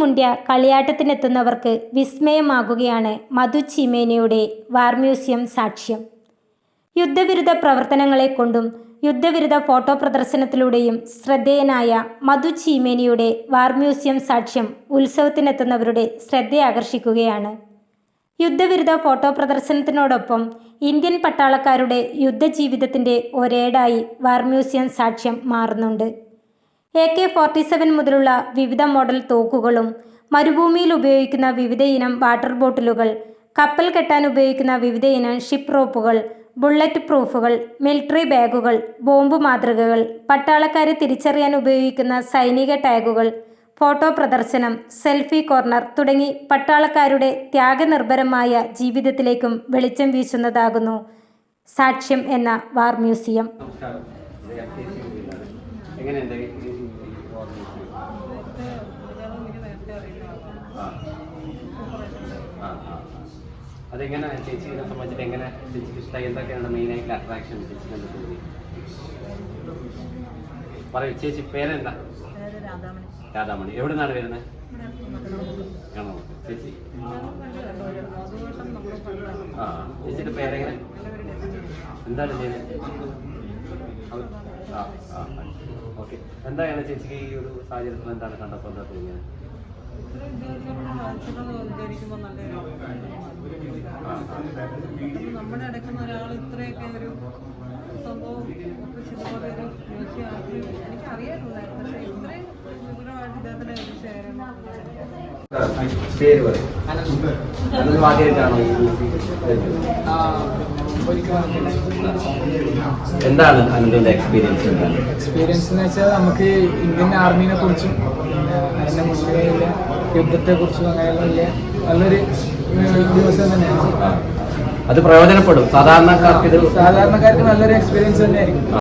മുണ്ട്യ കളിയാട്ടത്തിനെത്തുന്നവർക്ക് വിസ്മയമാകുകയാണ് മധു ചീമേനയുടെ വാർ museum സാക്ഷ്യം. യുദ്ധവിരുദ്ധ പ്രവർത്തനങ്ങളെ കൊണ്ടും യുദ്ധവിരുദ്ധ ഫോട്ടോ പ്രദർശനത്തിലൂടെയും ശ്രദ്ധേയനായ മധു ചീമേനിയുടെ വാർ മ്യൂസിയം സാക്ഷ്യം ഉത്സവത്തിനെത്തുന്നവരുടെ ശ്രദ്ധയാകർഷിക്കുകയാണ്. യുദ്ധവിരുദ്ധ ഫോട്ടോ പ്രദർശനത്തിനോടൊപ്പം ഇന്ത്യൻ പട്ടാളക്കാരുടെ യുദ്ധജീവിതത്തിന്റെ ഒരേടായി വാർ മ്യൂസിയം സാക്ഷ്യം മാറുന്നുണ്ട്. എ കെ ഫോർട്ടി സെവൻ മുതലുള്ള വിവിധ മോഡൽ തോക്കുകളും മരുഭൂമിയിൽ ഉപയോഗിക്കുന്ന വിവിധ ഇനം വാട്ടർ ബോട്ടിലുകൾ കപ്പൽ കെട്ടാൻ ഉപയോഗിക്കുന്ന വിവിധ ഇനം ഷിപ്പ് റോപ്പുകൾ ബുള്ളറ്റ് പ്രൂഫുകൾ മിലിറ്ററി ബാഗുകൾ ബോംബ് മാതൃകകൾ പട്ടാളക്കാരെ തിരിച്ചറിയാൻ ഉപയോഗിക്കുന്ന സൈനിക ടാഗുകൾ ഫോട്ടോ പ്രദർശനം സെൽഫി കോർണർ തുടങ്ങി പട്ടാളക്കാരുടെ ത്യാഗനിർഭരമായ ജീവിതത്തിലേക്കും വെളിച്ചം വീശുന്നതാകുന്നു. സാക്ഷ്യം എന്ന വാർ മ്യൂസിയം എങ്ങനെയുണ്ട്. അതെങ്ങനെ ചേച്ചിനെ സംബന്ധിച്ചിട്ട് എങ്ങനെ ചേച്ചിക്ക് ഇഷ്ടമായി എന്തൊക്കെയാണ് മെയിനായിട്ട് അട്രാക്ഷൻ ചേച്ചി പറയൂ ചേച്ചി പേരെന്താ? പേര് രാധാമണി. എവിടെ നിന്നാണ് വരുന്നത്? ആണോ ചേച്ചി? ആ ചേച്ചിയുടെ പേരെങ്ങനെ? എന്താണ് ചെയ്യുന്നത് ഓക്കെ. എന്താണ് ചേച്ചിക്ക് ഈ ഒരു സാഹചര്യത്തിൽ എന്താണ് കണ്ടപ്പോൾ എന്താ തോന്നിയത്? നമ്മുടെ അടക്കുന്ന ഒരാൾ ഇത്രയൊക്കെ ഒരു സംഭവം ഒപ്പിച്ചതുപോലെ ഒരു മ്യൂസിയം ആക്കി എനിക്കറിയാറുണ്ടായിരുന്നു. പക്ഷേ ഇത്രയും വിപുലമായിട്ട് ഇദ്ദേഹത്തിനെ എത്തിച്ചേരാൻ പേര് പറയും ആദ്യമായിട്ടാണോ എന്താണ് അനന്തന്റെ എക്സ്പീരിയൻസ് എന്താണ് എക്സ്പീരിയൻസ് എന്ന് വെച്ചാൽ നമുക്ക് ഇന്ത്യൻ ആർമീനെ കുറിച്ചും അതിന്റെ മുന്നിലുള്ള യുദ്ധത്തെ കുറിച്ചും അങ്ങനെയുള്ള നല്ലൊരു ദിവസം തന്നെയാണ്. അത് പ്രയോജനപ്പെടും. സാധാരണക്കാർക്ക് ഇത് സാധാരണക്കാർക്ക് നല്ലൊരു എക്സ്പീരിയൻസ് തന്നെയായിരിക്കും.